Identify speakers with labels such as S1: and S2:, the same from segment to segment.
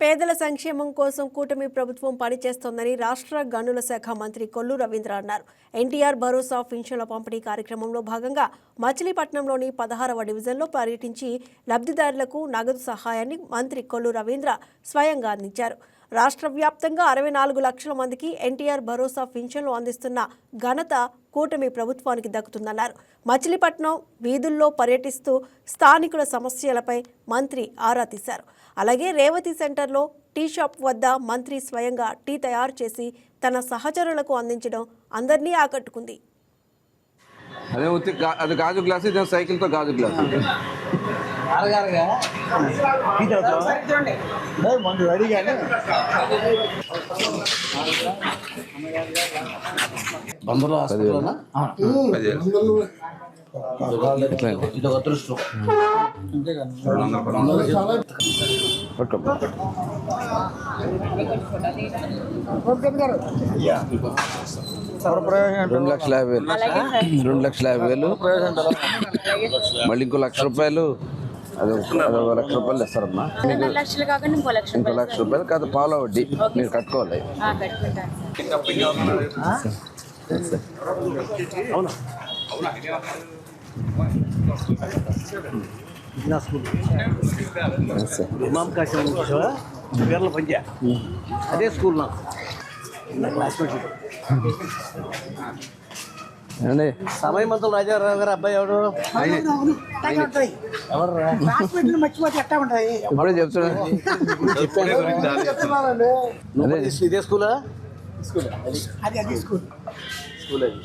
S1: పేదల సంక్షేమం కోసం కూటమి ప్రభుత్వం పనిచేస్తోందని రాష్ట్ర గనుల శాఖ మంత్రి కొల్లు రవీంద్ర అన్నారు. ఎన్టీఆర్ భరోసా పింఛన్ల పంపిణీ కార్యక్రమంలో భాగంగా మచిలీపట్నంలోని పదహారవ డివిజన్లో పర్యటించి లబ్ధిదారులకు నగదు సహాయాన్ని మంత్రి కొల్లు రవీంద్ర స్వయంగా అందించారు. రాష్ట్ర వ్యాప్తంగా అరవై నాలుగు లక్షల మందికి ఎన్టీఆర్ భరోసా పింఛన్లు అందిస్తున్న ఘనత కూటమి ప్రభుత్వానికి దక్కుతుందన్నారు. మచిలీపట్నం వీధుల్లో పర్యటిస్తూ స్థానికుల సమస్యలపై మంత్రి ఆరా తీశారు. అలాగే రేవతి సెంటర్లో టీ షాప్ వద్ద మంత్రి స్వయంగా టీ తయారు చేసి తన సహచరులకు అందించడం అందరినీ ఆకట్టుకుంది.
S2: అదే అది గాజు గ్లాస్ సైకిల్తో గాజు గ్లాస్?
S3: మందు రెడీగానే బందరు హాస్పిటల్నా ఇది ఒక అదృష్టం
S2: పట్టుకో. రెండు లక్షల యాభై వేలు. రెండు లక్షల యాభై వేలు. మళ్ళీ ఇంకో లక్ష రూపాయలు. అది ఒక- లక్ష రూపాయలు ఇస్తారమ్మా. మీకు
S4: ఇంకో లక్ష
S2: రూపాయలు కాదు పాల వడ్డీ మీరు కట్టుకోవాలి.
S3: పేర్ల పంచా? అదే స్కూల్ నాకు. నా క్లాస్మేట్
S2: ఏమండి?
S3: సమయమంతులు రాజారావు గారు అబ్బాయి ఎవడు ఎవరు
S5: హాస్పిటల్ మర్చిపోతే ఎట్టా ఉంటాయి?
S2: ఇప్పుడే చెప్తున్నా అదే.
S3: ఇదే స్కూలా?
S5: అది అది స్కూల్.
S3: స్కూల్. అది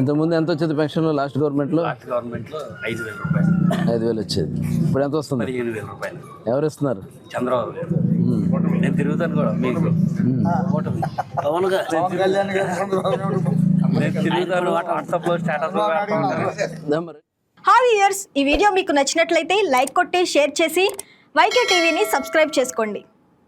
S2: ఇంతకుముందు ఎంత వచ్చేది పెన్షన్ లాస్ట్ గవర్నమెంట్లో?
S6: గవర్నమెంట్లో ఐదు వేల రూపాయలు.
S2: ఐదు వేలు వచ్చేది. ఇప్పుడు ఎంత వస్తుంది?
S6: పదిహేను వేల రూపాయలు.
S2: ఎవరు ఇస్తున్నారు?
S6: చంద్రబాబు గారు. నేను తిరుగుతాను కూడా మీకు.
S3: అవునుగా.
S6: నేను తిరుగుతాను వాట్సాప్లో స్టేటస్
S2: దా
S7: హాయ్ ఇయర్స్ ఈ వీడియో మీకు నచ్చినట్లయితే లైక్ కొట్టి షేర్ చేసి వైకే టీవీని సబ్స్క్రైబ్ చేసుకోండి.